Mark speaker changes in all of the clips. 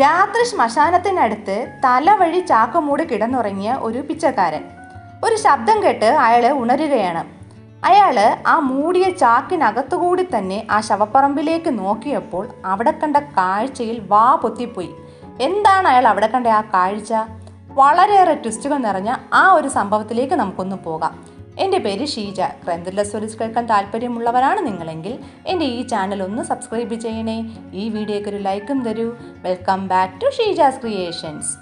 Speaker 1: രാത്രി ശ്മശാനത്തിനടുത്ത് തല വഴി ചാക്കമൂടി കിടന്നുറങ്ങിയ ഒരു പിച്ചക്കാരൻ. ഒരു ശബ്ദം കേട്ട് അയാൾ ഉണരുകയാണ്. അയാൾ ആ മൂടിയ ചാക്കിനകത്തുകൂടി തന്നെ ആ ശവപ്പറമ്പിലേക്ക് നോക്കിയപ്പോൾ അവിടെ കണ്ട കാഴ്ചയിൽ വാ പൊത്തിപ്പോയി. എന്താണ് അയാൾ അവിടെ കണ്ട ആ കാഴ്ച? വളരെയേറെ ട്വിസ്റ്റുകൾ നിറഞ്ഞ ആ ഒരു സംഭവത്തിലേക്ക് നമുക്കൊന്ന് പോകാം. എന്റെ പേര് ഷീജ. ക്രൈം ത്രില്ലർ സ്റ്റോറീസ് കേൾക്കാൻ താല്പര്യമുള്ളവരാണ് നിങ്ങളെങ്കിൽ എന്റെ ഈ ചാനൽ ഒന്ന് സബ്സ്ക്രൈബ് ചെയ്യണേ. ഈ വീഡിയോയ്ക്ക് ഒരു ലൈക്കും തരൂ. Welcome back to Sheeja's creations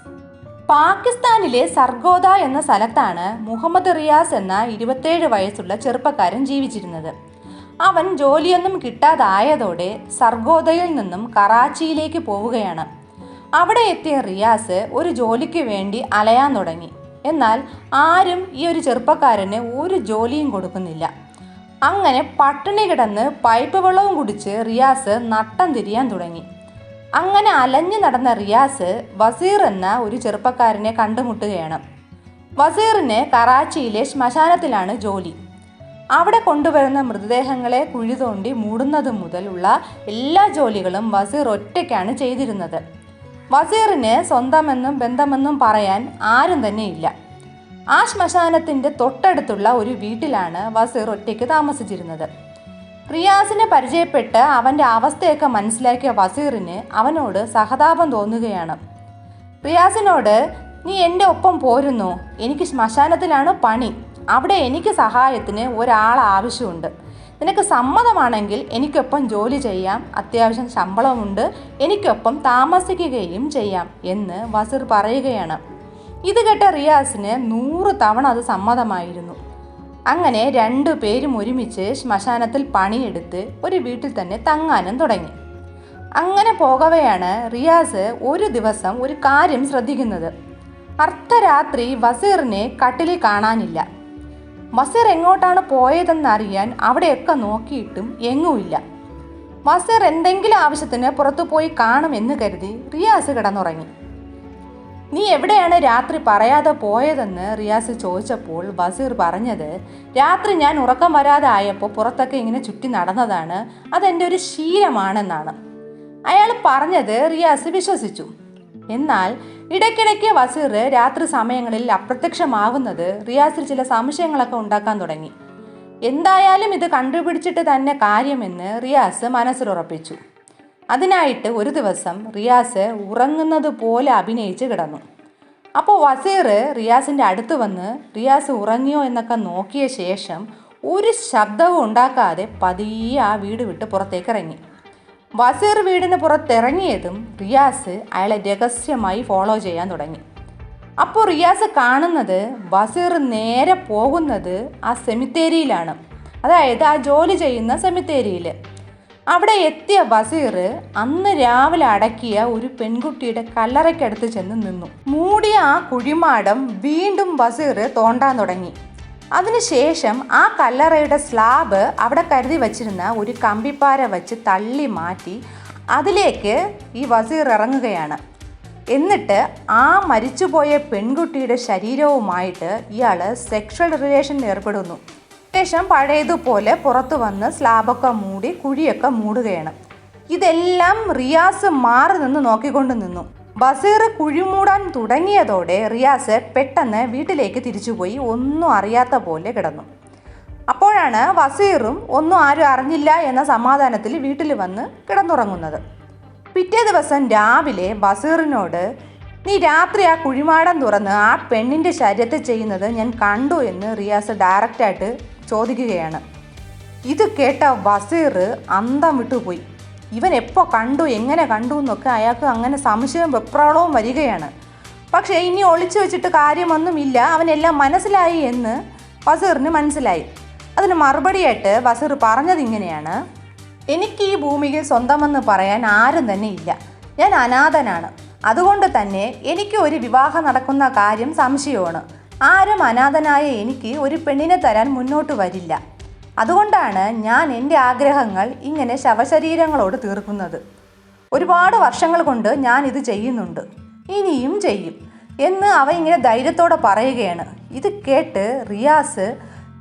Speaker 1: പാകിസ്ഥാനിലെ സർഗോദ എന്ന സ്ഥലത്താണ് മുഹമ്മദ് റിയാസ് എന്ന ഇരുപത്തേഴ് വയസ്സുള്ള ചെറുപ്പക്കാരൻ ജീവിച്ചിരുന്നത്. അവൻ ജോലിയൊന്നും കിട്ടാതായതോടെ സർഗോദയിൽ നിന്നും കറാച്ചിയിലേക്ക് പോവുകയാണ്. അവിടെ എത്തിയ റിയാസ് ഒരു ജോലിക്ക് വേണ്ടി അലയാൻ തുടങ്ങി. എന്നാൽ ആരും ഈ ഒരു ചെറുപ്പക്കാരന് ഒരു ജോലിയും കൊടുക്കുന്നില്ല. അങ്ങനെ പട്ടിണി കിടന്ന് പൈപ്പ് വെള്ളവും കുടിച്ച് റിയാസ് നട്ടം തിരിയാൻ തുടങ്ങി. അങ്ങനെ അലഞ്ഞു നടന്ന റിയാസ് വസീർ എന്ന ഒരു ചെറുപ്പക്കാരനെ കണ്ടുമുട്ടുകയാണ്. വസീറിന് കറാച്ചിയിലെ ശ്മശാനത്തിലാണ് ജോലി. അവിടെ കൊണ്ടുവരുന്ന മൃതദേഹങ്ങളെ കുഴി തോണ്ടി മൂടുന്നത് മുതലുള്ള എല്ലാ ജോലികളും വസീർ ഒറ്റയ്ക്കാണ് ചെയ്തിരുന്നത്. വസീറിന് സ്വന്തമെന്നും ബന്ധമെന്നും പറയാൻ ആരും തന്നെ ഇല്ല ആ ശ്മശാനത്തിന്റെ തൊട്ടടുത്തുള്ള ഒരു വീട്ടിലാണ് വസീർ ഒറ്റയ്ക്ക് താമസിച്ചിരുന്നത്. റിയാസിനെ പരിചയപ്പെട്ട് അവന്റെ അവസ്ഥയൊക്കെ മനസ്സിലാക്കിയ വസീറിന് അവനോട് സഹതാപം തോന്നുകയാണ്. റിയാസിനോട് നീ എന്റെ ഒപ്പം പോരുന്നു. എനിക്ക് ശ്മശാനത്തിലാണ് പണി. അവിടെ എനിക്ക് സഹായത്തിന് ഒരാൾ ആവശ്യമുണ്ട് നിനക്ക് സമ്മതമാണെങ്കിൽ എനിക്കൊപ്പം ജോലി ചെയ്യാം അത്യാവശ്യം ശമ്പളമുണ്ട് എനിക്കൊപ്പം താമസിക്കുകയും ചെയ്യാം എന്ന് വസീർ പറയുകയാണ്. ഇത് കേട്ട റിയാസിന് നൂറ് തവണ അത് സമ്മതമായിരുന്നു. അങ്ങനെ രണ്ടു പേരും ഒരുമിച്ച് ശ്മശാനത്തിൽ പണിയെടുത്ത് ഒരു വീട്ടിൽ തന്നെ തങ്ങാനും തുടങ്ങി. അങ്ങനെ പോകവെയാണ് റിയാസ് ഒരു ദിവസം ഒരു കാര്യം ശ്രദ്ധിക്കുന്നത്. അർദ്ധരാത്രി വസീറിനെ കട്ടിലിൽ കാണാനില്ല. വസീർ എങ്ങോട്ടാണ് പോയതെന്ന് അറിയാൻ അവിടെയൊക്കെ നോക്കിയിട്ടും എങ്ങുമില്ല. മസീർ എന്തെങ്കിലും ആവശ്യത്തിന് പുറത്തു പോയി കാണുമെന്ന് കരുതി റിയാസ് കിടന്നുറങ്ങി. നീ എവിടെയാണ് രാത്രി പറയാതെ പോയതെന്ന്? റിയാസ് ചോദിച്ചപ്പോൾ വസീർ പറഞ്ഞത് രാത്രി ഞാൻ ഉറക്കം വരാതെ ആയപ്പോൾ പുറത്തൊക്കെ ഇങ്ങനെ ചുറ്റി നടന്നതാണ്. അതെന്റെ ഒരു ശീലമാണെന്നാണ്. അയാൾ പറഞ്ഞത് റിയാസ് വിശ്വസിച്ചു. എന്നാൽ ഇടയ്ക്കിടയ്ക്ക് വസീർ രാത്രി സമയങ്ങളിൽ അപ്രത്യക്ഷമാകുന്നത് റിയാസിൽ ചില സംശയങ്ങളൊക്കെ ഉണ്ടാക്കാൻ തുടങ്ങി. എന്തായാലും ഇത് കണ്ടുപിടിച്ചിട്ട് തന്നെ കാര്യമെന്ന് റിയാസ് മനസ്സിലുറപ്പിച്ചു അതിനായിട്ട് ഒരു ദിവസം റിയാസ് ഉറങ്ങുന്നത് പോലെ അഭിനയിച്ച് കിടന്നു. അപ്പോൾ വസീർ റിയാസിന്റെ അടുത്ത് വന്ന് റിയാസ് ഉറങ്ങിയോ? എന്നൊക്കെ നോക്കിയ ശേഷം ഒരു ശബ്ദവും ഉണ്ടാക്കാതെ പതിയെ ആ വീട് വിട്ട് പുറത്തേക്ക് ഇറങ്ങി. വസീർ വീടിന് പുറത്തിറങ്ങിയതും റിയാസ് അയാളെ രഹസ്യമായി ഫോളോ ചെയ്യാൻ തുടങ്ങി. അപ്പോൾ റിയാസ് കാണുന്നത് വസീർ നേരെ പോകുന്നത് ആ സെമിത്തേരിയിലാണ് അതായത് ആ ജോലി ചെയ്യുന്ന സെമിത്തേരിയിൽ അവിടെ എത്തിയ വസീർ അന്ന് രാവിലെ അടക്കിയ ഒരു പെൺകുട്ടിയുടെ കല്ലറയ്ക്കടുത്ത് ചെന്ന് നിന്നു. മൂടിയ ആ കുഴിമാടം വീണ്ടും വസീർ തോണ്ടാൻ തുടങ്ങി. അതിനുശേഷം ആ കല്ലറയുടെ സ്ലാബ് അവിടെ കരുതി വച്ചിരുന്ന ഒരു കമ്പിപ്പാര വെച്ച് തള്ളി മാറ്റി അതിലേക്ക് ഈ വസീർ ഇറങ്ങുകയാണ്. എന്നിട്ട് ആ മരിച്ചുപോയ പെൺകുട്ടിയുടെ ശരീരവുമായിട്ട് ഇയാൾ സെക്ഷൽ റിലേഷൻ ഏർപ്പെടുന്നു. ശേഷം പഴയതുപോലെ പുറത്തു വന്ന് സ്ലാബൊക്കെ മൂടി കുഴിയൊക്കെ മൂടുകയാണ്. ഇതെല്ലാം റിയാസ് മാറി നിന്ന് നോക്കിക്കൊണ്ട് നിന്നു. ബസീർ കുഴിമൂടാൻ തുടങ്ങിയതോടെ റിയാസ് പെട്ടെന്ന് വീട്ടിലേക്ക് തിരിച്ചുപോയി. ഒന്നും അറിയാത്ത പോലെ കിടന്നു. അപ്പോഴാണ് വസീറും ഒന്നും ആരും അറിഞ്ഞില്ല എന്ന സമാധാനത്തിൽ വീട്ടിൽ വന്ന് കിടന്നുറങ്ങുന്നത്. പിറ്റേ ദിവസം രാവിലെ ബസീറിനോട് നീ രാത്രി ആ കുഴിമാടം തുറന്ന് ആ പെണ്ണിന്റെ ശരീരത്തെ ചെയ്യുന്നത് ഞാൻ കണ്ടു എന്ന് റിയാസ് ഡയറക്റ്റായിട്ട് ചോദിക്കുകയാണ്. ഇത് കേട്ട വസീർ അന്തം വിട്ടുപോയി. ഇവൻ എപ്പോൾ കണ്ടു എങ്ങനെ കണ്ടു എന്നൊക്കെ അയാൾക്ക് അങ്ങനെ സംശയവും വെപ്രാളവും വരികയാണ്. പക്ഷേ ഇനി ഒളിച്ചു വെച്ചിട്ട് കാര്യമൊന്നുമില്ല. അവനെല്ലാം മനസ്സിലായി എന്ന് വസീറിന് മനസ്സിലായി. അതിന് മറുപടിയായിട്ട് വസീർ പറഞ്ഞത് ഇങ്ങനെയാണ്. എനിക്ക് ഈ ഭൂമിയിൽ സ്വന്തമെന്ന് പറയാൻ ആരും തന്നെ ഇല്ല. ഞാൻ അനാഥനാണ്. അതുകൊണ്ട് തന്നെ എനിക്ക് ഒരു വിവാഹം നടക്കുന്ന കാര്യം സംശയമാണ്. ആരും അനാഥനായ എനിക്ക് ഒരു പെണ്ണിനെ തരാൻ മുന്നോട്ട് വരില്ല. അതുകൊണ്ടാണ് ഞാൻ എന്റെ ആഗ്രഹങ്ങൾ ഇങ്ങനെ ശവശരീരങ്ങളോട് തീർക്കുന്നത്. ഒരുപാട് വർഷങ്ങൾ കൊണ്ട് ഞാൻ ഇത് ചെയ്യുന്നുണ്ട്. ഇനിയും ചെയ്യും എന്ന് അവ ഇങ്ങനെ ധൈര്യത്തോടെ പറയുകയാണ്. ഇത് കേട്ട് റിയാസ്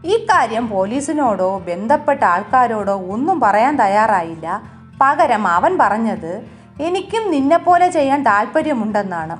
Speaker 1: ഈ കാര്യം പോലീസിനോടോ ബന്ധപ്പെട്ട ആൾക്കാരോടോ ഒന്നും പറയാൻ തയ്യാറായില്ല. പകരം അവൻ പറഞ്ഞത് എനിക്കും നിന്നെപ്പോലെ ചെയ്യാൻ താല്പര്യമുണ്ടെന്നാണ്.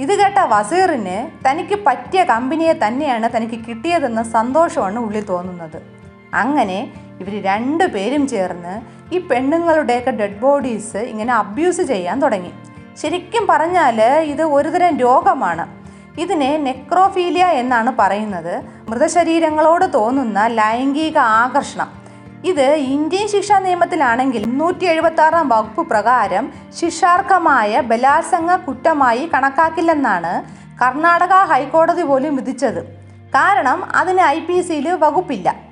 Speaker 1: ഇത് കേട്ട വസീറിന് തനിക്ക് പറ്റിയ കമ്പനിയെ തന്നെയാണ് തനിക്ക് കിട്ടിയതെന്ന സന്തോഷമാണ് ഉള്ളിൽ തോന്നുന്നത്. അങ്ങനെ ഇവർ രണ്ടു പേരും ചേർന്ന് ഈ പെണ്ണുങ്ങളുടെയൊക്കെ ഡെഡ് ബോഡീസ് ഇങ്ങനെ അബ്യൂസ് ചെയ്യാൻ തുടങ്ങി. ശരിക്കും പറഞ്ഞാൽ ഇത് ഒരുതരം രോഗമാണ്. ഇതിനെ നെക്രോഫീലിയ എന്നാണ് പറയുന്നത്. മൃതശരീരങ്ങളോട് തോന്നുന്ന ലൈംഗിക ആകർഷണം. ഇത് ഇന്ത്യൻ ശിക്ഷാ നിയമത്തിലാണെങ്കിൽ നൂറ്റി എഴുപത്തി ആറാം വകുപ്പ് പ്രകാരം ശിക്ഷാർഹമായ ബലാത്സംഗ കുറ്റമായി കണക്കാക്കില്ലെന്നാണ് കർണാടക ഹൈക്കോടതി പോലും വിധിച്ചത്. കാരണം അതിന് ഐ പി സിയിൽ വകുപ്പില്ല.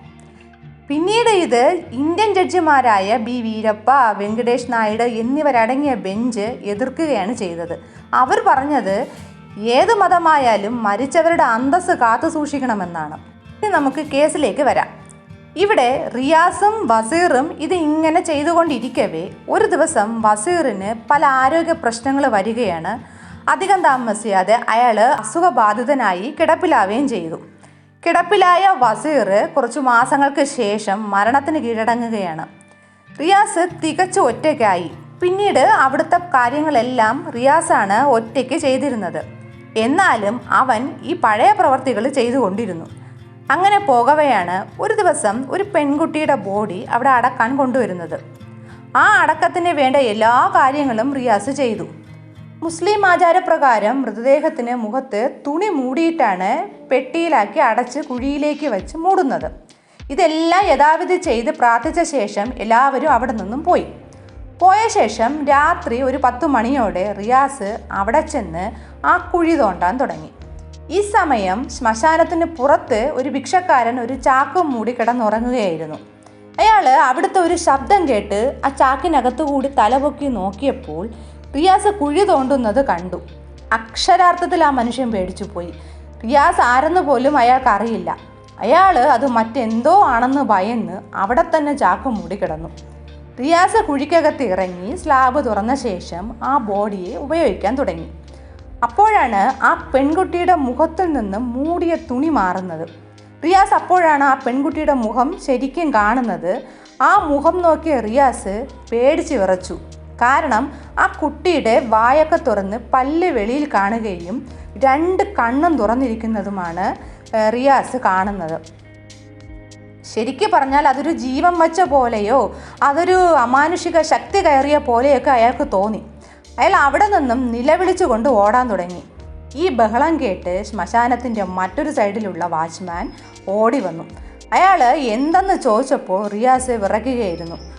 Speaker 1: പിന്നീട് ഇത് ഇന്ത്യൻ ജഡ്ജിമാരായ ബി വീരപ്പ വെങ്കടേഷ് നായിഡു എന്നിവരടങ്ങിയ ബെഞ്ച് എതിർക്കുകയാണ് ചെയ്തത്. അവർ പറഞ്ഞത് ഏത് മതമായാലും മരിച്ചവരുടെ അന്തസ്സ് കാത്തു സൂക്ഷിക്കണമെന്നാണ്. ഇനി നമുക്ക് കേസിലേക്ക് വരാം. ഇവിടെ റിയാസും വസീറും ഇത് ഇങ്ങനെ ചെയ്തുകൊണ്ടിരിക്കവേ ഒരു ദിവസം വസീറിന് പല ആരോഗ്യ പ്രശ്നങ്ങൾ വരികയാണ്. അധികം താമസിയാതെ അയാൾ അസുഖബാധിതനായി കിടപ്പിലാവുകയും ചെയ്തു. കിടപ്പിലായ വസീർ കുറച്ചു മാസങ്ങൾക്ക് ശേഷം മരണത്തിന് കീഴടങ്ങുകയാണ്. റിയാസ് തികച്ചു ഒറ്റയ്ക്കായി. പിന്നീട് അവിടുത്തെ കാര്യങ്ങളെല്ലാം റിയാസാണ് ഒറ്റയ്ക്ക് ചെയ്തിരുന്നത്. എന്നാലും അവൻ ഈ പഴയ പ്രവർത്തികൾ ചെയ്തുകൊണ്ടിരുന്നു. അങ്ങനെ പോകവെയാണ് ഒരു ദിവസം ഒരു പെൺകുട്ടിയുടെ ബോഡി അവിടെ അടക്കാൻ കൊണ്ടുവരുന്നത്. ആ അടക്കത്തിന് വേണ്ട എല്ലാ കാര്യങ്ങളും റിയാസ് ചെയ്തു. മുസ്ലിം ആചാരപ്രകാരം മൃതദേഹത്തിന് മുഖത്ത് തുണി മൂടിയിട്ടാണ് പെട്ടിയിലാക്കി അടച്ച് കുഴിയിലേക്ക് വെച്ച് മൂടുന്നത്. ഇതെല്ലാം യഥാവിധി ചെയ്ത് പ്രാർത്ഥിച്ച ശേഷം എല്ലാവരും അവിടെ നിന്നും പോയി. പോയ ശേഷം രാത്രി ഒരു പത്തു മണിയോടെ റിയാസ് അവിടെ ചെന്ന് ആ കുഴി തോണ്ടാൻ തുടങ്ങി. ഈ സമയം ശ്മശാനത്തിന് പുറത്ത് ഒരു ഭിക്ഷക്കാരൻ ഒരു ചാക്കും മൂടി കിടന്നുറങ്ങുകയായിരുന്നു. അയാൾ അവിടുത്തെ ഒരു ശബ്ദം കേട്ട് ആ ചാക്കിനകത്തു കൂടി തലപൊക്കി നോക്കിയപ്പോൾ റിയാസ് കുഴി തോണ്ടുന്നത് കണ്ടു. അക്ഷരാർത്ഥത്തിൽ ആ മനുഷ്യൻ പേടിച്ചു പോയി. റിയാസ് ആരെന്ന് പോലും അയാൾക്ക് അറിയില്ല. അയാൾ അത് മറ്റെന്തോ ആണെന്ന് ഭയന്ന് അവിടെ തന്നെ ചാക്ക് മൂടിക്കിടന്നു റിയാസ് കുഴിക്കകത്ത് ഇറങ്ങി സ്ലാബ് തുറന്ന ശേഷം ആ ബോഡിയെ ഉപയോഗിക്കാൻ തുടങ്ങി. അപ്പോഴാണ് ആ പെൺകുട്ടിയുടെ മുഖത്തിൽ നിന്നും മൂടിയ തുണി മാറുന്നത്. റിയാസ് അപ്പോഴാണ് ആ പെൺകുട്ടിയുടെ മുഖം ശരിക്കും കാണുന്നത്. ആ മുഖം നോക്കിയ റിയാസ് പേടിച്ച് വിറച്ചു. കാരണം ആ കുട്ടിയുടെ വായൊക്കെ തുറന്ന് പല്ല് വെളിയിൽ കാണുകയും രണ്ട് കണ്ണും തുറന്നിരിക്കുന്നതുമാണ് റിയാസ് കാണുന്നത്. ശരിക്കും പറഞ്ഞാൽ അതൊരു ജീവൻ വച്ച പോലെയോ അതൊരു അമാനുഷിക ശക്തി കയറിയ പോലെയൊക്കെ അയാൾക്ക് തോന്നി. അയാൾ അവിടെ നിന്നും നിലവിളിച്ചുകൊണ്ട് ഓടാൻ തുടങ്ങി. ഈ ബഹളം കേട്ട് ശ്മശാനത്തിന്റെ മറ്റൊരു സൈഡിലുള്ള വാച്ച്മാൻ ഓടി വന്നു. അയാൾ എന്തെന്ന് ചോദിച്ചപ്പോൾ റിയാസ് വിറയ്ക്കുകയായിരുന്നു.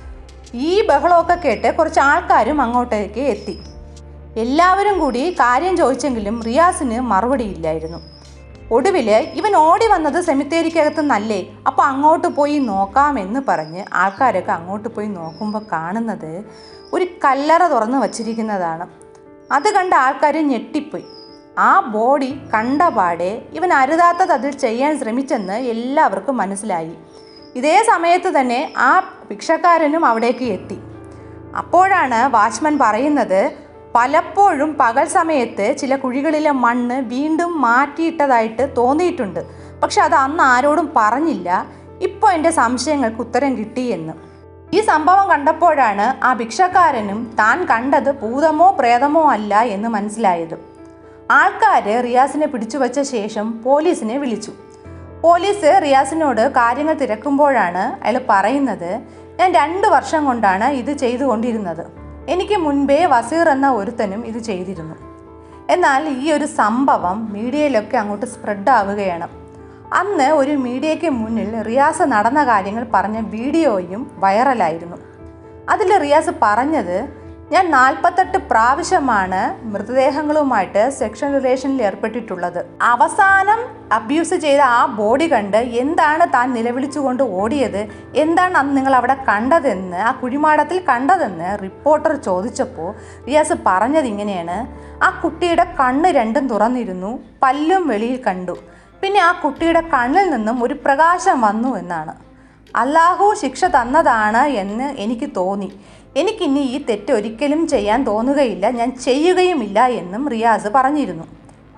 Speaker 1: ഈ ബഹളമൊക്കെ കേട്ട് കുറച്ച് ആൾക്കാരും അങ്ങോട്ടേക്ക് എത്തി. എല്ലാവരും കൂടി കാര്യം ചോദിച്ചെങ്കിലും റിയാസിന് മറുപടിയില്ലായിരുന്നു. ഒടുവിൽ ഇവൻ ഓടി വന്നത് സെമിത്തേരിക്കകത്ത് നല്ലേ അപ്പോൾ അങ്ങോട്ട് പോയി നോക്കാമെന്ന് പറഞ്ഞ് ആൾക്കാരൊക്കെ അങ്ങോട്ട് പോയി നോക്കുമ്പോൾ കാണുന്നത് ഒരു കല്ലറ തുറന്ന് വച്ചിരിക്കുന്നതാണ്. അത് കണ്ട ആൾക്കാർ ഞെട്ടിപ്പോയി. ആ ബോഡി കണ്ട പാടെ ഇവൻ അരുതാത്തത് അതിൽ ചെയ്യാൻ ശ്രമിച്ചെന്ന് എല്ലാവർക്കും മനസ്സിലായി. ഇതേ സമയത്ത് തന്നെ ആ ഭിക്ഷക്കാരനും അവിടേക്ക് എത്തി. അപ്പോഴാണ് വാച്ച്മാൻ പറയുന്നത് പലപ്പോഴും പകൽ സമയത്ത് ചില കുഴികളിലെ മണ്ണ് വീണ്ടും മാറ്റിയിട്ടതായിട്ട് തോന്നിയിട്ടുണ്ട്. പക്ഷെ അത് അന്ന് ആരോടും പറഞ്ഞില്ല. ഇപ്പോൾ എന്റെ സംശയങ്ങൾക്ക് ഉത്തരം കിട്ടി എന്ന്. ഈ സംഭവം കണ്ടപ്പോഴാണ് ആ ഭിക്ഷക്കാരനും താൻ കണ്ടത് ഭൂതമോ പ്രേതമോ അല്ല എന്ന് മനസ്സിലായത്. ആൾക്കാർ റിയാസിനെ പിടിച്ചു വച്ച ശേഷം പോലീസിനെ വിളിച്ചു. പോലീസ് റിയാസിനോട് കാര്യങ്ങൾ തിരക്കുമ്പോഴാണ് അയാൾ പറയുന്നത് ഞാൻ രണ്ട് വർഷം കൊണ്ടാണ് ഇത് ചെയ്തുകൊണ്ടിരുന്നത്. എനിക്ക് മുൻപേ വസീർ എന്ന ഒരുത്തനും ഇത് ചെയ്തിരുന്നു. എന്നാൽ ഈ ഒരു സംഭവം മീഡിയയിലൊക്കെ അങ്ങോട്ട് സ്പ്രെഡ് ആവുകയാണ്. അന്ന് ഒരു മീഡിയയ്ക്ക് മുന്നിൽ റിയാസ് നടന്ന കാര്യങ്ങൾ പറഞ്ഞ വീഡിയോയും വൈറലായിരുന്നു. അതിൽ റിയാസ് പറഞ്ഞത് ഞാൻ നാൽപ്പത്തെട്ട് പ്രാവശ്യമാണ് മൃതദേഹങ്ങളുമായിട്ട് സെക്ഷൽ റിലേഷനിൽ ഏർപ്പെട്ടിട്ടുള്ളത്. അവസാനം അബ്യൂസ് ചെയ്ത ആ ബോഡി കണ്ട് എന്താണ് താൻ നിലവിളിച്ചുകൊണ്ട് ഓടിയത്? എന്താണ് അന്ന് നിങ്ങൾ അവിടെ കണ്ടതെന്ന് ആ കുഴിമാടത്തിൽ കണ്ടതെന്ന് റിപ്പോർട്ടർ ചോദിച്ചപ്പോൾ റിയാസ് പറഞ്ഞത് ഇങ്ങനെയാണ്. ആ കുട്ടിയുടെ കണ്ണ് രണ്ടും തുറന്നിരുന്നു പല്ലും വെളിയിൽ കണ്ടു. പിന്നെ ആ കുട്ടിയുടെ കണ്ണിൽ നിന്നും ഒരു പ്രകാശം വന്നു എന്നാണ്. അല്ലാഹു ശിക്ഷ തന്നതാണ് എന്ന് എനിക്ക് തോന്നി. എനിക്കിനി ഈ തെറ്റ് ഒരിക്കലും ചെയ്യാൻ തോന്നുകയില്ല. ഞാൻ ചെയ്യുകയുമില്ല എന്നും റിയാസ് പറഞ്ഞിരുന്നു.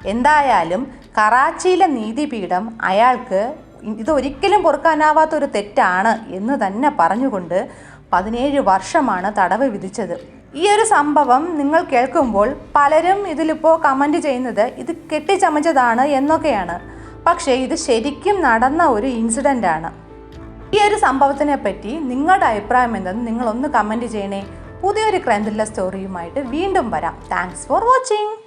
Speaker 1: എന്തായാലും കറാച്ചിയിലെ നീതിപീഠം അയാൾക്ക് ഇതൊരിക്കലും പൊറുക്കാനാവാത്തൊരു തെറ്റാണ് എന്ന് തന്നെ പറഞ്ഞുകൊണ്ട് പതിനേഴ് വർഷമാണ് തടവ് വിധിച്ചത്. ഈ ഒരു സംഭവം നിങ്ങൾ കേൾക്കുമ്പോൾ പലരും ഇതിലിപ്പോൾ കമന്റ് ചെയ്യുന്നത് ഇത് കെട്ടിച്ചമച്ചതാണ് എന്നൊക്കെയാണ്. പക്ഷേ ഇത് ശരിക്കും നടന്ന ഒരു ഇൻസിഡന്റ് ആണ് ഈ ഒരു സംഭവത്തിനെ പറ്റി നിങ്ങളുടെ അഭിപ്രായം എന്തെന്ന് നിങ്ങളൊന്ന് കമന്റ് ചെയ്യണേ. പുതിയൊരു ക്രൈം ത്രില്ലർ സ്റ്റോറിയുമായിട്ട് വീണ്ടും വരാം. Thanks for watching